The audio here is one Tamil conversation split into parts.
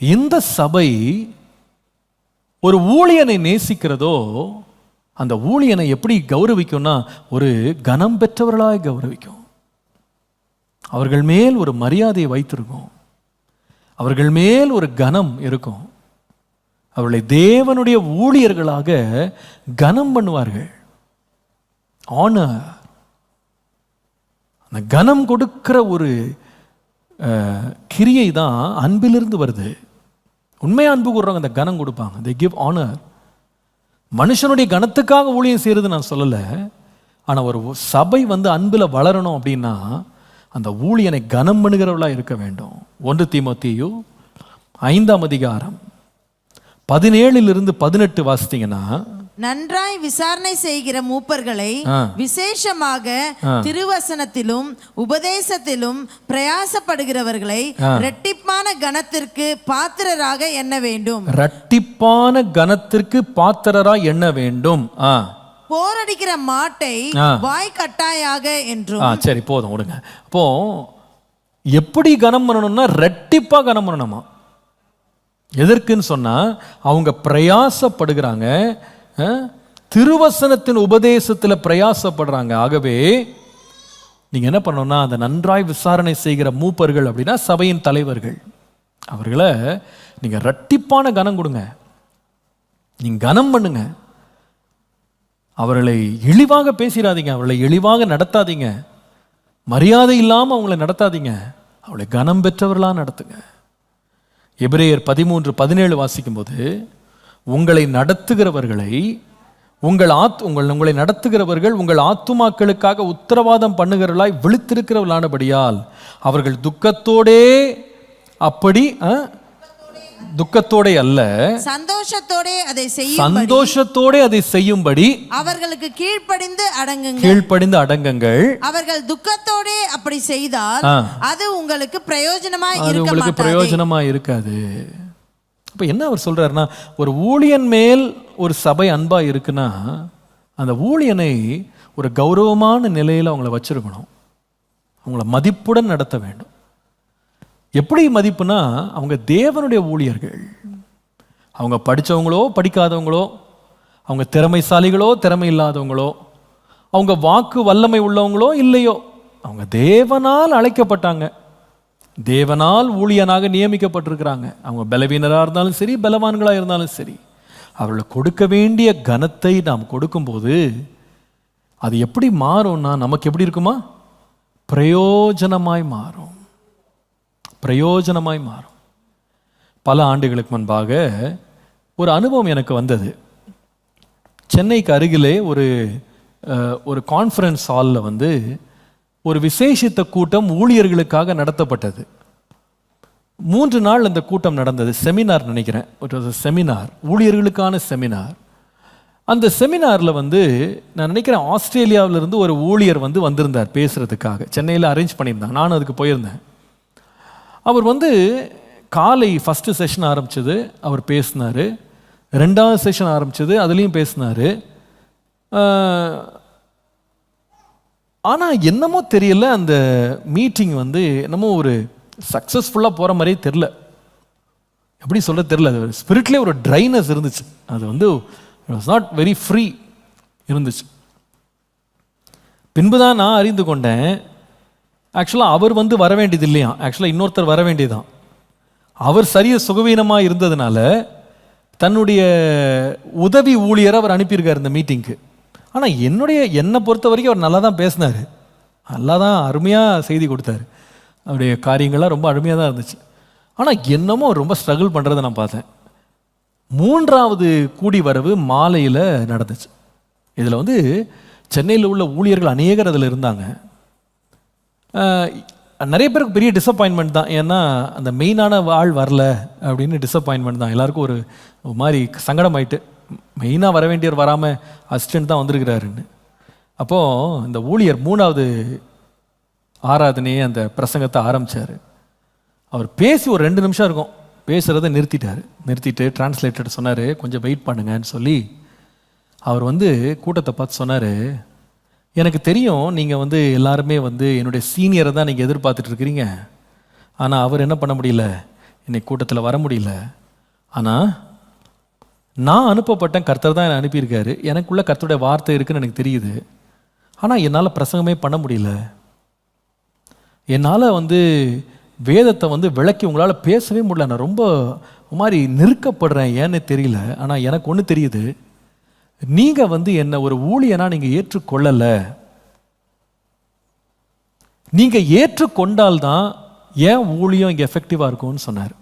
இந்த சபை ஒரு ஊழியனை நேசிக்கிறதோ அந்த ஊழியனை எப்படி கௌரவிக்கும்னா ஒரு கனம் பெற்றவர்களாய் கௌரவிக்கும். அவர்கள் மேல் ஒரு மரியாதையை வைத்திருக்கும். அவர்கள் மேல் ஒரு கனம் இருக்கும். அவர்களை தேவனுடைய ஊழியர்களாக கனம் பண்ணுவார்கள். ஆனர் அந்த கனம் கொடுக்கிற ஒரு கிரியை தான் அன்பிலிருந்து வருது. உண்மையாக அன்பு கூடுறவங்க அந்த கனம் கொடுப்பாங்க. தே கிவ் ஆனர் மனுஷனுடைய கனத்துக்காக ஊழியம் செய்கிறது நான் சொல்லலை. ஆனால் ஒரு சபை வந்து அன்பில் வளரணும் அப்படின்னா அந்த ஊழியனை கனம் பண்ணுகிறவளாக இருக்க வேண்டும். ஒன்று தீமோத்தேயு ஐந்தாம் அதிகாரம் பதினேழிலிருந்து பதினெட்டு வாசித்தீங்கன்னா நன்றாய் விசாரணை செய்கிற மூப்பர்களை. விசேஷமாக திருவசனத்திலும் உபதேசத்திலும் பிரயாசப்படுகிறவர்களை இரட்டிப்பான கனத்திற்கு பாத்திரராக எண்ண வேண்டும். ரட்டிப்பான கனத்திற்கு பாத்திரரா எண்ண வேண்டும். போரடிக்கிற மாட்டை. வாய் கட்டாயாக என்றும். சரி போதும் விடுங்க. அப்போ எப்படி கனம் பண்ணணும்னா ரெட்டிப்பா கனம் பண்ணணுமா? எதற்குன்னு சொன்னா அவங்க பிரயாசப்படுகிறாங்க திருவசனத்தின் உபதேசத்தில் பிரயாசப்படுறாங்க. ஆகவே நீங்கள் என்ன பண்ணணும்னா அந்த நன்றாய் விசாரணை செய்கிற மூப்பர்கள் அப்படின்னா சபையின் தலைவர்கள். அவர்களை நீங்கள் ரட்டிப்பான கனம் கொடுங்க. நீங்கள் கனம் பண்ணுங்க. அவர்களை இழிவாக பேசிடாதீங்க. அவர்களை இழிவாக நடத்தாதீங்க. மரியாதை இல்லாமல் அவங்கள நடத்தாதீங்க. அவளை கனம் பெற்றவர்களாக நடத்துங்க. எபிரேயர் பதிமூன்று பதினேழு வாசிக்கும்போது உங்களை நடத்துகிறவர்களை உங்கள் ஆத் உங்கள் உங்களை நடத்துகிறவர்கள் உங்கள் ஆத்துமாக்களுக்காக உத்தரவாதம் பண்ணுகிறவர்களாய் விழித்திருக்கிறவர்களானபடியால் அவர்கள் துக்கத்தோடே அப்படி துக்கத்தோடே அல்ல. சந்தோஷத்தோடே அதை செய்யும் சந்தோஷத்தோடே அதை செய்யும்படி அவர்களுக்கு கீழ்ப்படிந்து அடங்குங்க கீழ்ப்படிந்து அடங்குங்கள். அவர்கள் துக்கத்தோடே அப்படி செய்தால். அது உங்களுக்கு இருக்க உங்களுக்கு பிரயோஜனமா இருக்காது. அப்ப என்ன அவர் சொல்கிறாருன்னா ஒரு ஊழியன் மேல் ஒரு சபை அன்பாக இருக்குன்னா அந்த ஊழியனை ஒரு கௌரவமான நிலையில் அவங்கள வச்சிருக்கணும். அவங்கள மதிப்புடன் நடத்த வேண்டும். எப்படி மதிப்புனா அவங்க தேவனுடைய ஊழியர்கள். அவங்க படிச்சவங்களோ படிக்காதவங்களோ அவங்க திறமைசாலிகளோ திறமை இல்லாதவங்களோ அவங்க வாக்கு வல்லமை உள்ளவங்களோ இல்லையோ அவங்க தேவனால் அழைக்கப்பட்டாங்க. தேவனால் ஊழியனாக நியமிக்கப்பட்டிருக்கிறாங்க. அவங்க பலவீனராக இருந்தாலும் சரி பலவான்களாக இருந்தாலும் சரி. அவர்களை கொடுக்க வேண்டிய கனத்தை நாம் கொடுக்கும்போது அது எப்படி மாறும்னா நமக்கு எப்படி இருக்குமா? பிரயோஜனமாய் மாறும். பிரயோஜனமாய் மாறும். பல ஆண்டுகளுக்கு முன்பாக ஒரு அனுபவம் எனக்கு வந்தது. சென்னைக்கு அருகிலே ஒரு ஒரு கான்ஃபரன்ஸ் ஹாலில் வந்து ஒரு விசேஷித்த கூட்டம் ஊழியர்களுக்காக நடத்தப்பட்டது. மூன்று நாள் அந்த கூட்டம் நடந்தது. செமினார் நினைக்கிறேன். ஒரு செமினார் ஊழியர்களுக்கான செமினார் அந்த செமினாரில் வந்து நான் நினைக்கிறேன் ஆஸ்திரேலியாவிலிருந்து ஒரு ஊழியர் வந்து வந்திருந்தார் பேசுறதுக்காக. சென்னையில் அரேஞ்ச் பண்ணியிருந்தாங்க நானும் அதுக்கு போயிருந்தேன். அவர் வந்து காலை ஃபஸ்ட்டு செஷன் ஆரம்பித்தது அவர் பேசினார். ரெண்டாவது செஷன் ஆரம்பித்தது அதுலேயும் பேசினார். ஆனால் என்னமோ தெரியல அந்த மீட்டிங் வந்து என்னமோ ஒரு சக்ஸஸ்ஃபுல்லாக போகிற மாதிரியே தெரில எப்படி சொல்ல தெரில அது ஸ்பிரிட்லேயே ஒரு ட்ரைனஸ் இருந்துச்சு. அது வந்து வாஸ் நாட் வெரி ஃப்ரீ இருந்துச்சு. பின்பு தான் நான் அறிந்து கொண்டேன் ஆக்சுவலாக அவர் வந்து வர வேண்டியது இல்லையா? ஆக்சுவலாக இன்னொருத்தர் வர வேண்டியதுதான். அவர் சரிய சுகவீனமாக இருந்ததுனால தன்னுடைய உதவி ஊழியரை அவர் அனுப்பியிருக்கார் இந்த மீட்டிங்க்கு ஆனால் என்னுடைய என்னை பொறுத்த வரைக்கும் அவர் நல்லா தான் பேசினார். நல்லா தான் அருமையாக செய்தி கொடுத்தாரு. அவருடைய காரியங்கள்லாம் ரொம்ப அருமையாக தான் இருந்துச்சு. ஆனால் என்னமோ ரொம்ப ஸ்ட்ரகிள் பண்ணுறதை நான் பார்த்தேன். மூன்றாவது கூடி வரவு மாலையில் நடந்துச்சு. இதில் வந்து சென்னையில் உள்ள ஊழியர்கள் அநேகர் அதில் இருந்தாங்க. நிறைய பேருக்கு பெரிய டிசப்பாயின்மெண்ட் தான். ஏன்னா அந்த மெயினான ஆள் வரல அப்படின்னு டிசப்பாயின்மெண்ட் தான். எல்லாருக்கும் ஒரு ஒரு மாதிரி சங்கடம் ஆயிட்டு மெயினாக வர வேண்டியவர் வராமல் அசிஸ்டன்ட் தான் வந்திருக்கிறாருன்னு. அப்போது இந்த ஊழியர் மூணாவது ஆராதனையே அந்த பிரசங்கத்தை ஆரம்பித்தார் அவர் பேசி ஒரு ரெண்டு நிமிஷம் இருக்கும். பேசுகிறத நிறுத்திட்டார். நிறுத்திட்டு டிரான்ஸ்லேட்டர் சொன்னார் கொஞ்சம் வெயிட் பண்ணுங்கன்னு சொல்லி. அவர் வந்து கூட்டத்தை பார்த்து சொன்னார் எனக்கு தெரியும் நீங்கள் வந்து எல்லாருமே வந்து என்னுடைய சீனியரை தான் நீங்கள் எதிர்பார்த்துட்டு இருக்கிறீங்க. ஆனால் அவர் என்ன பண்ண முடியல? இன்னைக்கு கூட்டத்தில் வர முடியல. ஆனால் நான் அனுப்பப்பட்டேன் கர்த்தர் தான் என்னை அனுப்பியிருக்காரு. எனக்குள்ள கர்த்தருடைய வார்த்தை இருக்குன்னு எனக்கு தெரியுது. ஆனால் என்னால் பிரசங்கமே பண்ண முடியல. என்னால் வந்து வேதத்தை வந்து விளக்கி உங்களால் பேசவே முடியல. நான் ரொம்ப மாதிரி நெருக்கப்படுறேன் ஏன்னு தெரியல. ஆனால் எனக்கு ஒன்று தெரியுது. நீங்கள் வந்து என்னை ஒரு ஊழியனாக நீங்கள் ஏற்றுக்கொள்ளலை. நீங்கள் ஏற்றுக்கொண்டால்தான் ஏன் ஊழியம் இங்கே எஃபெக்டிவாக இருக்கும்னு சொன்னார்.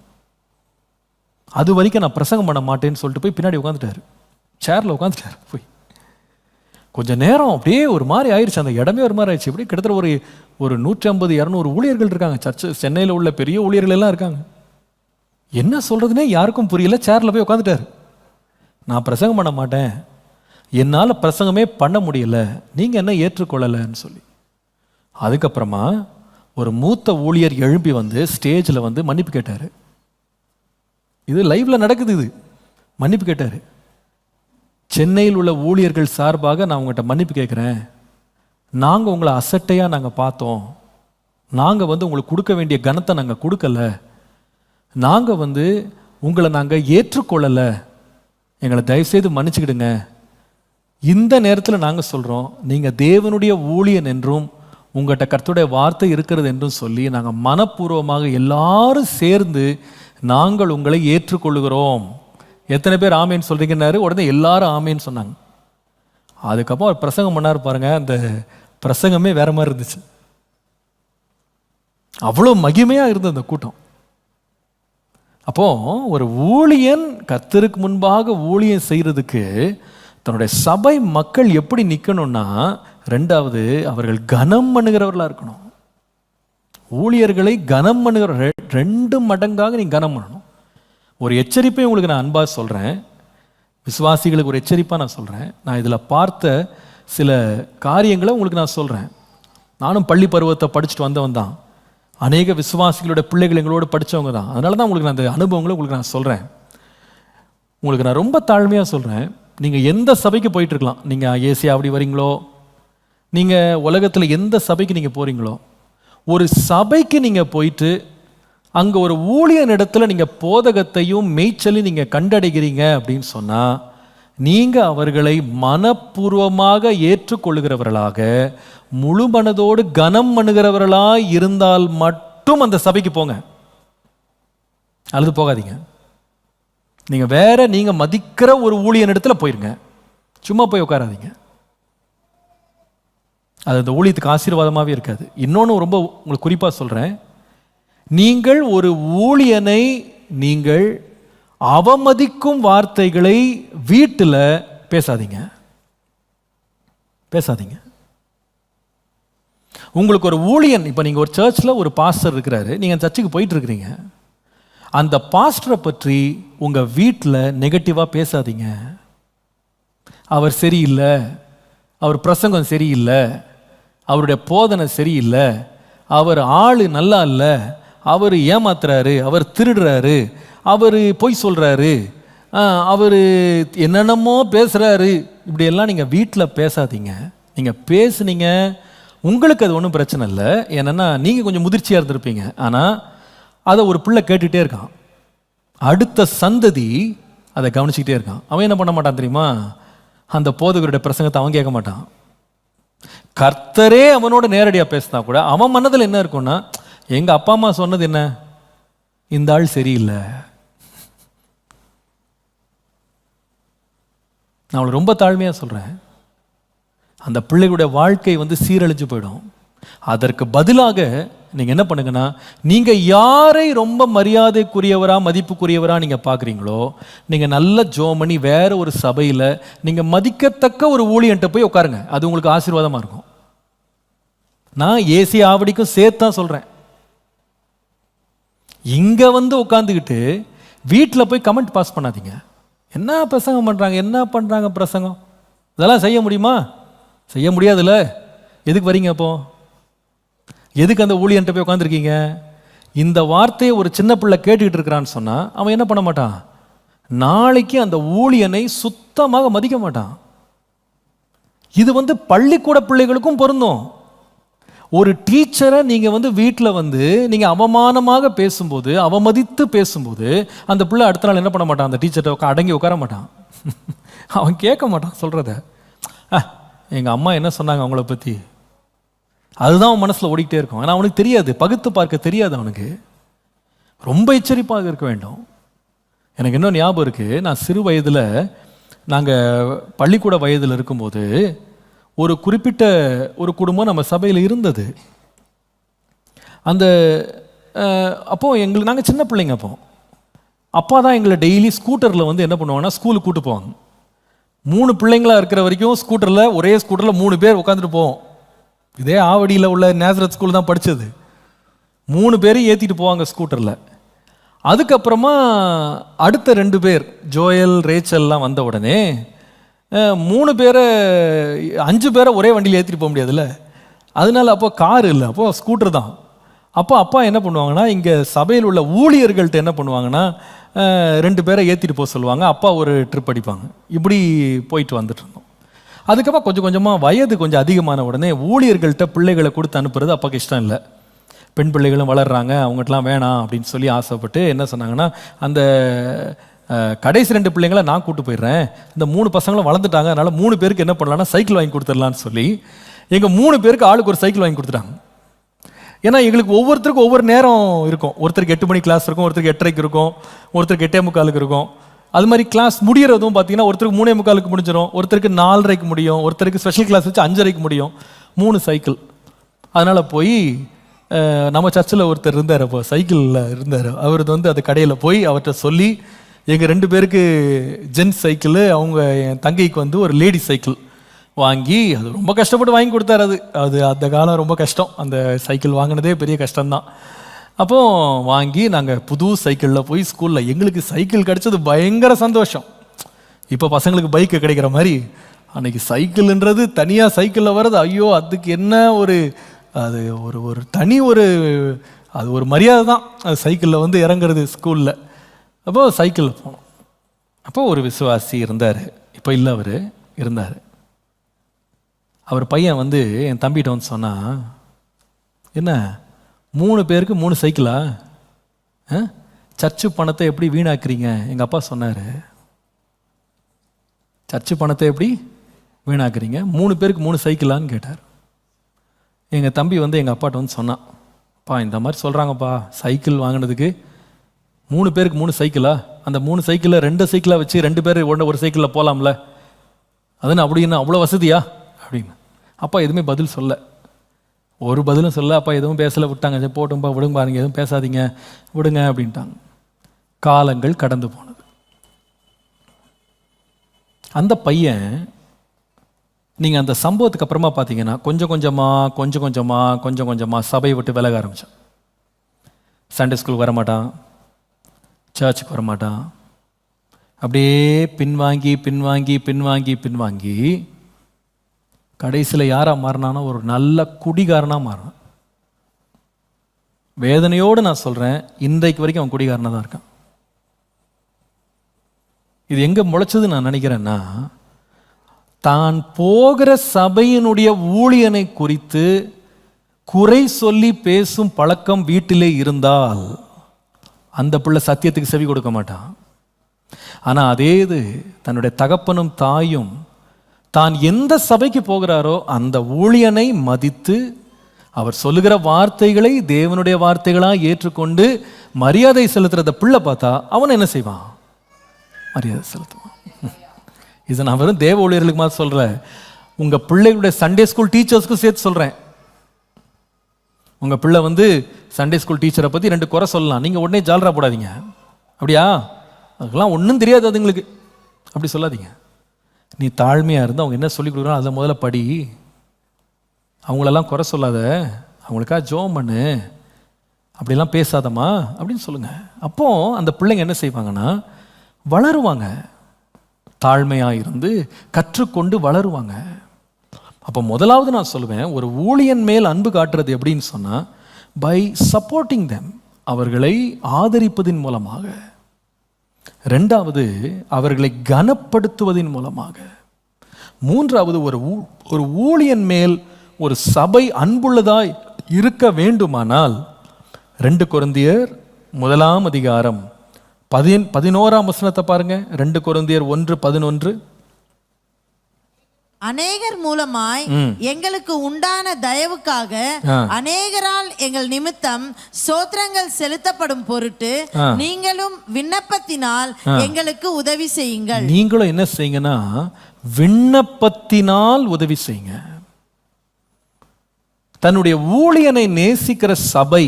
அது வரைக்கும் நான் பிரசங்கம் பண்ண மாட்டேன்னு சொல்லிட்டு போய் பின்னாடி உட்காந்துட்டாரு சேரில் உட்காந்துட்டாரு போய். கொஞ்சம் நேரம் அப்படியே ஒரு மாதிரி ஆயிடுச்சு அந்த இடமே ஒரு மாதிரி ஆயிடுச்சு அப்படியே கிட்டத்தட்ட ஒரு ஒரு நூற்றி ஐம்பது இரநூறு ஊழியர்கள் இருக்காங்க. சர்ச்சு சென்னையில் உள்ள பெரிய ஊழியர்கள் எல்லாம் இருக்காங்க. என்ன சொல்கிறதுனே யாருக்கும் புரியல. சேரில் போய் உட்காந்துட்டாரு நான் பிரசங்கம் பண்ண மாட்டேன். என்னால் பிரசங்கமே பண்ண முடியல. நீங்கள் என்ன ஏற்றுக்கொள்ளலைன்னு சொல்லி. அதுக்கப்புறமா ஒரு மூத்த ஊழியர் எழும்பி வந்து ஸ்டேஜில் வந்து மன்னிப்பு கேட்டார். இது லைவ்ல நடக்குது இது. மன்னிப்பு கேட்டார். சென்னையில் உள்ள ஊழியர்கள் சார்பாக நான் உங்கள்கிட்ட மன்னிப்பு கேட்குறேன். நாங்கள் உங்களை அசட்டையாக நாங்கள் பார்த்தோம். நாங்கள் வந்து உங்களுக்கு கொடுக்க வேண்டிய கனத்தை நாங்கள் கொடுக்கல. நாங்கள் வந்து உங்களை நாங்கள் ஏற்றுக்கொள்ளலை. எங்களை தயவுசெய்து மன்னிச்சுக்கிடுங்க. இந்த நேரத்தில் நாங்கள் சொல்கிறோம் நீங்கள் தேவனுடைய ஊழியன் என்றும் உங்கள்கிட்ட கர்த்தருடைய வார்த்தை இருக்கிறது என்றும் சொல்லி நாங்கள் மனப்பூர்வமாக எல்லாரும் சேர்ந்து நாங்கள் உங்களை ஏற்றுக்கொள்கிறோம் எத்தனை பேர் ஆமேன்னு சொல்கிறீங்கன்னாரு உடனே எல்லாரும் ஆமேன்னு சொன்னாங்க. அதுக்கப்புறம் அவர் பிரசங்கம் பண்ணார் பாருங்க அந்த பிரசங்கமே வேற மாதிரி இருந்துச்சு. அவ்வளோ மகிமையாக இருந்தது அந்த கூட்டம். அப்போ ஒரு ஊழியன் கத்தருக்கு முன்பாக ஊழியம் செய்கிறதுக்கு தன்னுடைய சபை மக்கள் எப்படி நிற்கணும்னா ரெண்டாவது அவர்கள் கனம் பண்ணுகிறவர்களாக இருக்கணும். ஊழியர்களை கனம் பண்ணுகிற ரெ- ரெண்டு மடங்காக நீ கனம் பண்ணணும். ஒரு எச்சரிப்பை உங்களுக்கு நான் அன்பாக சொல்கிறேன் விசுவாசிகளுக்கு ஒரு எச்சரிப்பாக நான் சொல்கிறேன் நான் இதில் பார்த்த சில காரியங்களை உங்களுக்கு நான் சொல்கிறேன் நானும் பள்ளி பருவத்தை படிச்சுட்டு வந்தவன் தான். அநேக விசுவாசிகளோட பிள்ளைகள் எங்களோட படித்தவங்க தான். அதனால தான் உங்களுக்கு நான் அந்த அனுபவங்களை உங்களுக்கு நான் சொல்கிறேன் உங்களுக்கு நான் ரொம்ப தாழ்மையாக சொல்கிறேன் நீங்கள் எந்த சபைக்கு போயிட்டுருக்கலாம் நீங்கள் ஏசியா அப்படி வரீங்களோ? நீங்கள் உலகத்தில் எந்த சபைக்கு நீங்கள் போகிறீங்களோ ஒரு சபைக்கு நீங்கள் போயிட்டு அங்கே ஒரு ஊழியன் இடத்துல நீங்கள் போதகத்தையும் மேய்ச்சலையும் நீங்கள் கண்டடைகிறீங்க அப்படின்னு சொன்னால் நீங்கள் அவர்களை மனப்பூர்வமாக ஏற்றுக்கொள்கிறவர்களாக முழு மனதோடு கனம் பண்ணுகிறவர்களாக இருந்தால் மட்டும் அந்த சபைக்கு போங்க. அல்லது போகாதீங்க. நீங்கள் வேற நீங்கள் மதிக்கிற ஒரு ஊழியன் இடத்துல போயிருங்க. சும்மா போய் உட்காராதீங்க. அது அந்த ஊழியத்துக்கு ஆசீர்வாதமாகவே இருக்காது. இன்னொன்று ரொம்ப உங்களுக்கு குறிப்பாக சொல்கிறேன் நீங்கள் ஒரு ஊழியனை நீங்கள் அவமதிக்கும் வார்த்தைகளை வீட்டில் பேசாதீங்க. பேசாதீங்க. உங்களுக்கு ஒரு ஊழியன் இப்போ நீங்கள் ஒரு சர்ச்சில் ஒரு பாஸ்டர் இருக்கிறாரு நீங்கள் சர்ச்சுக்கு போயிட்டு இருக்கிறீங்க அந்த பாஸ்டரை பற்றி உங்கள் வீட்டில் நெகட்டிவாக பேசாதீங்க. அவர் சரியில்லை. அவர் பிரசங்கம் சரியில்லை. அவருடைய போதனை சரியில்லை. அவர் ஆள் நல்லா இல்லை. அவர் ஏமாத்துறாரு. அவர் திருடுறாரு. அவர் பொய் சொல்கிறாரு அவர் என்னென்னமோ பேசுகிறாரு இப்படியெல்லாம் நீங்கள் வீட்டில் பேசாதீங்க. நீங்கள் பேசுனீங்க. உங்களுக்கு அது ஒன்றும் பிரச்சனை இல்லை. என்னென்னா நீங்கள் கொஞ்சம் முதிர்ச்சியாக இருந்திருப்பீங்க. ஆனால் அதை ஒரு பிள்ளை கேட்டுகிட்டே இருக்கான். அடுத்த சந்ததி அதை கவனிச்சுக்கிட்டே இருக்கான். அவன் என்ன பண்ண மாட்டான் தெரியுமா? அந்த போதகருடைய பிரசங்கத்தை அவன் கேட்க மாட்டான். கர்த்தரே அவனோட நேரடியாக பேசினா கூட அவன் மனதில் என்ன இருக்கும்னா எங்கள் அப்பா அம்மா சொன்னது என்ன? இந்த ஆள் சரியில்லை. நான் அவளை ரொம்ப தாழ்மையாக சொல்கிறேன் அந்த பிள்ளைகளுடைய வாழ்க்கை வந்து சீரழிஞ்சு போயிடும். அதற்கு பதிலாக நீங்கள் என்ன பண்ணுங்கன்னா நீங்கள் யாரை ரொம்ப மரியாதைக்குரியவரா மதிப்புக்குரியவரா நீங்கள் பார்க்குறீங்களோ நீங்கள் நல்ல ஜோமணி வேறு வேற ஒரு சபையில் நீங்கள் மதிக்கத்தக்க ஒரு ஊழியன்ட்ட போய் உட்காருங்க. அது உங்களுக்கு ஆசீர்வாதமாக இருக்கும். நான் ஏசி ஆவடிக்கும் சேர்த்து தான் சொல்கிறேன் இங்கே வந்து உட்காந்துக்கிட்டு வீட்டில் போய் கமெண்ட் பாஸ் பண்ணாதீங்க. என்ன பிரசங்கம் பண்ணுறாங்க என்ன பண்ணுறாங்க பிரசங்கம்? இதெல்லாம் செய்ய முடியுமா? செய்ய முடியாதுல்ல? எதுக்கு வரீங்க அப்போது எதுக்கு அந்த ஊழியன்ட்ட போய் உட்காந்துருக்கீங்க இந்த வார்த்தையை ஒரு சின்ன பிள்ளை கேட்டுக்கிட்டு இருக்கிறான்னு சொன்னால் அவன் என்ன பண்ண மாட்டான்? நாளைக்கு அந்த ஊழியனை சுத்தமாக மதிக்க மாட்டான். இது வந்து பள்ளிக்கூட பிள்ளைகளுக்கும் பொருந்தும். ஒரு டீச்சரை நீங்கள் வந்து வீட்டில் வந்து நீங்கள் அவமானமாக பேசும்போது அவமதித்து பேசும்போது அந்த பிள்ளை அடுத்த நாள் என்ன பண்ண மாட்டான்? அந்த டீச்சர்கிட்ட உட்கா அடங்கி உட்கார மாட்டான். அவன் கேட்க மாட்டான் சொல்கிறத எங்கள் அம்மா என்ன சொன்னாங்க அவங்கள பற்றி அதுதான் அவன் மனசில் ஓடிக்கிட்டே இருக்கும். ஆனால் அவனுக்கு தெரியாது. பகுத்து பார்க்க தெரியாது அவனுக்கு. ரொம்ப எச்சரிப்பாக இருக்க வேண்டும். எனக்கு இன்னும் ஞாபகம் இருக்குது நான் சிறு வயதில் நாங்கள் பள்ளிக்கூட வயதில் இருக்கும்போது ஒரு குறிப்பிட்ட ஒரு குடும்பம் நம்ம சபையில் இருந்தது. அந்த அப்போ எங்களுக்கு நாங்கள் சின்ன பிள்ளைங்க அப்போ. அப்பா தான் எங்களை டெய்லி ஸ்கூட்டரில் வந்து என்ன பண்ணுவாங்கன்னா ஸ்கூலுக்கு கூப்பிட்டு போவாங்க. மூணு பிள்ளைங்களா இருக்கிற வரைக்கும் ஸ்கூட்டரில் ஒரே ஸ்கூட்டரில் மூணு பேர் உட்காந்துட்டு போவோம். இதே ஆவடியில் உள்ள நேசரத் ஸ்கூல் தான் படித்தது மூணு பேரையும் ஏற்றிட்டு போவாங்க ஸ்கூட்டரில் அதுக்கப்புறமா அடுத்த ரெண்டு பேர் ஜோயல் ரேச்சல்லாம் வந்த உடனே மூணு பேரை அஞ்சு பேரை ஒரே வண்டியில் ஏற்றிட்டு போக முடியாதுல்ல? அதனால அப்போ கார் இல்லை. அப்போ ஸ்கூட்டர் தான். அப்போ அப்பா என்ன பண்ணுவாங்கன்னா இங்கே சபையில் உள்ள ஊழியர்கள்ட்ட என்ன பண்ணுவாங்கன்னா ரெண்டு பேரை ஏற்றிட்டு போக சொல்லுவாங்க. அப்பா ஒரு ட்ரிப் அடிப்பாங்க. இப்படி போயிட்டு வந்துட்டு இருந்தோம். அதுக்கப்புறம் கொஞ்சம் கொஞ்சமாக வயது கொஞ்சம் அதிகமான உடனே ஊழியர்கள்ட்ட பிள்ளைகளை கொடுத்து அனுப்புறது அப்பாவுக்கு இஷ்டம் இல்லை. பெண் பிள்ளைகளும் வளர்றாங்க அவங்ககிட்டலாம் வேணாம் அப்படின்னு சொல்லி ஆசைப்பட்டு என்ன சொன்னாங்கன்னா அந்த கடைசி ரெண்டு பிள்ளைங்கள நான் கூட்டு போயிடுறேன். இந்த மூணு பசங்களும் வளர்ந்துட்டாங்க அதனால் மூணு பேருக்கு என்ன பண்ணலான்னா சைக்கிள் வாங்கி கொடுத்துடலான்னு சொல்லி எங்கள் மூணு பேருக்கு ஆளுக்கு ஒரு சைக்கிள் வாங்கி கொடுத்துட்டாங்க. ஏன்னா எங்களுக்கு ஒவ்வொருத்தருக்கும் ஒவ்வொரு நேரம் இருக்கும். ஒருத்தருக்கு எட்டு மணி கிளாஸ் இருக்கும் ஒருத்தருக்கு எட்டரைக்கு இருக்கும் ஒருத்தருக்கு எட்டே முக்காலுக்கு இருக்கும். அது மாதிரி கிளாஸ் முடியறதும் பார்த்தீங்கன்னா ஒருத்தருக்கு மூணே முக்காலுக்கு முடிஞ்சிடும் ஒருத்தருக்கு நாலரைக்கு முடியும் ஒருத்தருக்கு ஸ்பெஷல் கிளாஸ் வச்சு அஞ்சரைக்கு முடியும். மூணு சைக்கிள் அதனால் போய் நம்ம சர்ச்சில் ஒருத்தர் இருந்தார் அப்போ சைக்கிளில் இருந்தார். அவரது வந்து அந்த கடையில் போய் அவர்கிட்ட சொல்லி எங்கள் ரெண்டு பேருக்கு ஜென்ஸ் சைக்கிள் அவங்க என் தங்கைக்கு வந்து ஒரு லேடி சைக்கிள் வாங்கி அது ரொம்ப கஷ்டப்பட்டு வாங்கி கொடுத்தாரு அது. அது அந்த காலம் ரொம்ப கஷ்டம். அந்த சைக்கிள் வாங்கினதே பெரிய கஷ்டம்தான். அப்போ வாங்கி நாங்கள் புது சைக்கிளில் போய் ஸ்கூலில் எங்களுக்கு சைக்கிள் கிடைச்சது பயங்கர சந்தோஷம். இப்போ பசங்களுக்கு பைக்கு கிடைக்கிற மாதிரி அன்னைக்கு சைக்கிள்ன்றது தனியாக சைக்கிளில் வர்றது ஐயோ அதுக்கு என்ன ஒரு அது ஒரு ஒரு தனி ஒரு அது ஒரு மரியாதை தான். அது சைக்கிளில் வந்து இறங்குறது ஸ்கூலில். அப்போது சைக்கிளில் போனோம். அப்போது ஒரு விசுவாசி இருந்தார். இப்போ இல்லை அவர் இருந்தார். அவர் பையன் வந்து என் தம்பிகிட்ட வந்து சொன்னால் என்ன மூணு பேருக்கு மூணு சைக்கிளா? ஆ? சர்ச்சு பணத்தை எப்படி வீணாக்குறீங்க? எங்கள் அப்பா சொன்னார். சர்ச்சு பணத்தை எப்படி வீணாக்குறீங்க? மூணு பேருக்கு மூணு சைக்கிளான்னு கேட்டார். எங்கள் தம்பி வந்து எங்கள் அப்பாட்ட வந்து சொன்னான் பா இந்த மாதிரி சொல்கிறாங்கப்பா சைக்கிள் வாங்கினதுக்கு மூணு பேருக்கு மூணு சைக்கிளா? அந்த மூணு சைக்கிளில் ரெண்டு சைக்கிளாக வச்சு ரெண்டு பேர் ஒன்று ஒரு சைக்கிளில் போகலாம்ல அதுன்னு அப்படின்னு அவ்வளோ வசதியா? அப்படின்னு. அப்பா எதுவுமே பதில் சொல்ல ஒரு பதிலும் சொல்ல அப்பா எதுவும் பேசலை விட்டாங்க. சரி போட்டும்பா விடுங்க பாருங்க. எதுவும் பேசாதீங்க. விடுங்க அப்படின்ட்டாங்க. காலங்கள் கடந்து போனது. அந்த பையன் நீங்கள் அந்த சம்பவத்துக்கு அப்புறமா பார்த்தீங்கன்னா கொஞ்சம் கொஞ்சமாக கொஞ்சம் கொஞ்சமாக கொஞ்சம் கொஞ்சமாக சபையை விட்டு விலக ஆரம்பித்தான் சண்டே ஸ்கூலுக்கு வர மாட்டான் சர்ச்சுக்கு வர மாட்டான் அப்படியே பின்வாங்கி பின்வாங்கி பின்வாங்கி பின்வாங்கி கடைசியில் யாராக மாறினானோ ஒரு நல்ல குடிகாரனாக மாறினான் வேதனையோடு நான் சொல்கிறேன் இன்றைக்கு வரைக்கும் அவன் குடிகாரனாக தான் இருக்கான். இது எங்கே முளைச்சது நான் நினைக்கிறேன்னா தான் போகிற சபையினுடைய ஊழியனை குறித்து குறை சொல்லி பேசும் பழக்கம் வீட்டிலே இருந்தால் அந்த பிள்ளை சத்தியத்துக்கு செவி கொடுக்க மாட்டான். ஆனால் அதே இது தன்னுடைய தகப்பனும் தாயும் தான் எந்த சபைக்கு போகிறாரோ அந்த ஊழியனை மதித்து அவர் சொல்லுகிற வார்த்தைகளை தேவனுடைய வார்த்தைகளாக ஏற்றுக்கொண்டு மரியாதை செலுத்துறத பிள்ளை பார்த்தா அவன் என்ன செய்வான்? மரியாதை செலுத்துவான். இதை நான் வெறும் தேவ ஊழியர்களுக்கு மாதிரி சொல்கிறேன் உங்கள் பிள்ளைகளுடைய சண்டே ஸ்கூல் டீச்சர்ஸ்க்கும் சேர்த்து சொல்கிறேன் உங்கள் பிள்ளை வந்து சண்டே ஸ்கூல் டீச்சரை பற்றி ரெண்டு குறை சொல்லலாம். நீங்கள் உடனே ஜாலரா போடாதீங்க. அப்படியா? அதுக்கெல்லாம் ஒன்றும் தெரியாது அதுங்களுக்கு. அப்படி சொல்லாதீங்க. நீ தாழ்மையாக இருந்து அவங்க என்ன சொல்லி கொடுக்குறாங்க அதை முதல்ல படி. அவங்களெல்லாம் குறை சொல்லாத. அவங்களுக்காக ஜோம் பண்ணு. அப்படிலாம் பேசாதம்மா. அப்படின்னு சொல்லுங்கள் அப்போது அந்த பிள்ளைங்க என்ன செய்வாங்கன்னா வளருவாங்க. தாழ்மையாக இருந்து கற்றுக்கொண்டு வளருவாங்க. அப்போ முதலாவது நான் சொல்லுவேன் ஒரு ஊழியன் மேல் அன்பு காட்டுறது எப்படின்னு சொன்னால் பை சப்போர்ட்டிங் தெம் அவர்களை ஆதரிப்பதின் மூலமாக. ரெண்டாவது அவர்களை கனப்படுத்துவதன் மூலமாக. மூன்றாவது ஒரு ஊ- ஒரு ஊழியன் மேல் ஒரு சபை அன்புள்ளதாய் இருக்க வேண்டுமானால் ரெண்டு குருந்தியர் முதலாம் அதிகாரம் பதின் பதினோராம் வசனத்தை பாருங்க. ரெண்டு குருந்தியர் ஒன்று பதினொன்று அநேகர் மூலமாய் எங்களுக்கு உண்டான தயவுக்காக. அநேகரால் எங்கள் நிமித்தம் சோத்திரங்கள் செலுத்தப்படும் பொருட்டு நீங்களும் விண்ணப்பத்தினால் எங்களுக்கு உதவி செய்யுங்கள். நீங்களும் என்ன செய்யுங்கன்னா விண்ணப்பத்தினால் உதவி செய்யுங்க. தன்னுடைய ஊழியனை நேசிக்கிற சபை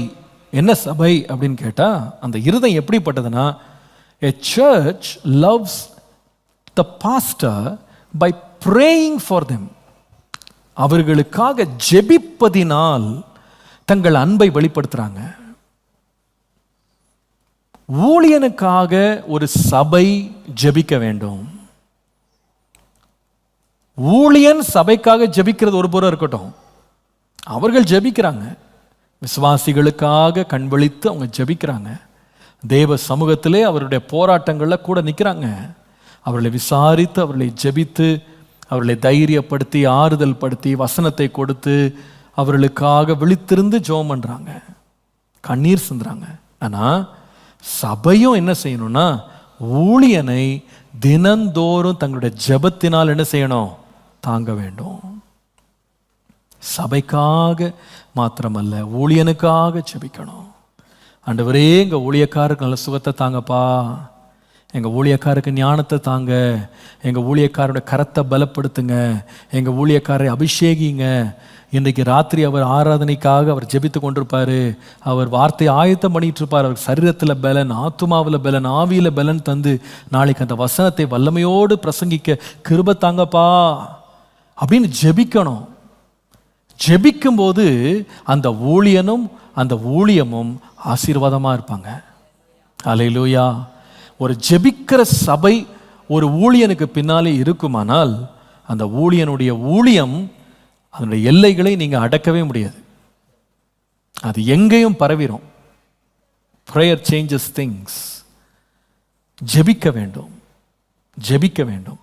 என்ன சபை அப்படின்னு கேட்டா அந்த இருதயம் எப்படிப்பட்டதுன்னா a church loves the pastor by praying for them அவர்களுக்காக ஜெபிப்பதினால் தங்கள் அன்பை வெளிப்படுத்துறாங்க. ஊழியனுக்காக ஒரு சபை ஜெபிக்க வேண்டும். ஊழியன் சபைக்காக ஜெபிக்கிறது ஒரு புறம் இருக்கட்டும். அவர்கள் ஜெபிக்கிறாங்க. விசுவாசிகளுக்காக கண்வழித்து அவங்க ஜெபிக்கிறாங்க. தேவ சமூகத்திலே அவருடைய போராட்டங்களில் கூட நிற்கிறாங்க அவர்களை விசாரித்து அவர்களை ஜெபித்து அவர்களை தைரியப்படுத்தி ஆறுதல் படுத்தி வசனத்தை கொடுத்து அவர்களுக்காக விழித்திருந்து ஜோம் பண்ணுறாங்க கண்ணீர் சிந்துறாங்க. ஆனால் சபையும் என்ன செய்யணும்னா ஊழியனை தினந்தோறும் தங்களுடைய ஜெபத்தினால் என்ன செய்யணும்? தாங்க வேண்டும். சபைக்காக மாத்திரமல்ல ஊழியனுக்காக ஜபிக்கணும். அண்டவரே எங்கள் ஊழியக்காரருக்கு நல்ல சுகத்தை தாங்கப்பா. எங்கள் ஊழியக்காருக்கு ஞானத்தை தாங்க. எங்கள் ஊழியக்காரோட கரத்தை பலப்படுத்துங்க. எங்கள் ஊழியக்காரரை அபிஷேகிங்க. இன்றைக்கு ராத்திரி அவர் ஆராதனைக்காக அவர் ஜெபித்து கொண்டிருப்பார். அவர் வார்த்தையை ஆயத்தம் பண்ணிட்டு இருப்பார் அவர் சரீரத்தில் பலன் ஆத்துமாவில் பலன் ஆவியில் பலன் தந்து நாளைக்கு அந்த வசனத்தை வல்லமையோடு பிரசங்கிக்க கிருப தாங்கப்பா. அப்படின்னு ஜெபிக்கணும். ஜெபிக்கும்போது அந்த ஊழியனும் அந்த ஊழியமும் ஆசீர்வாதமாக இருப்பாங்க. அலையிலூயா. ஒரு ஜெபிக்கிற சபை ஒரு ஊழியனுக்கு பின்னாலே இருக்குமானால் அந்த ஊழியனுடைய ஊழியம் அதனுடைய எல்லைகளை நீங்கள் அடக்கவே முடியாது. அது எங்கேயும் பரவிடும் ப்ரேயர் சேஞ்சஸ் திங்ஸ் ஜெபிக்க வேண்டும். ஜெபிக்க வேண்டும்.